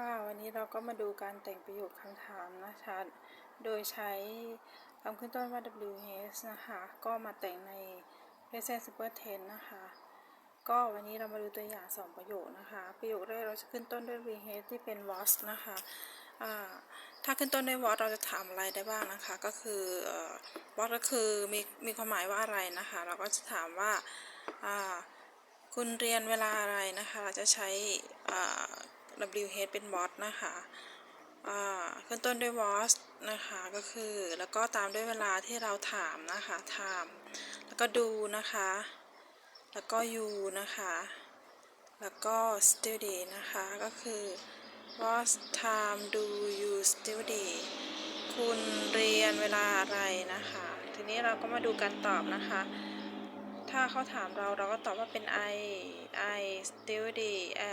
ค่ะ วันนี้เราก็มาดูการแต่งประโยคคำถามนะคะ โดยใช้คำขึ้นต้นว่า WH นะคะ ก็มาแต่งใน present simple tense นะคะ ก็วันนี้เรามาดูตัวอย่าง 2 ประโยคนะคะ ประโยคแรกเราจะขึ้นต้นด้วย VH ที่เป็น was นะคะถ้าขึ้นต้นด้วย was เราจะถามอะไรได้บ้างนะคะ ก็คืออ was ก็คือมีมีความหมายว่าอะไรนะคะ เราก็จะถามว่าคุณเรียนเวลาอะไรนะคะ เราจะใช้ WH เป็น was นะคะขึ้นต้นด้วย was นะคะก็คือแล้วก็ตามด้วยเวลาที่เราถามนะคะ time แล้วก็ดูนะคะ แล้วก็ you นะคะ แล้วก็ study นะคะก็คือ what time do you study คุณเรียนเวลาอะไรนะคะ ทีนี้เราก็มาดูการตอบนะคะ ถ้าเขาถามเราเราก็ตอบว่าเป็น I I study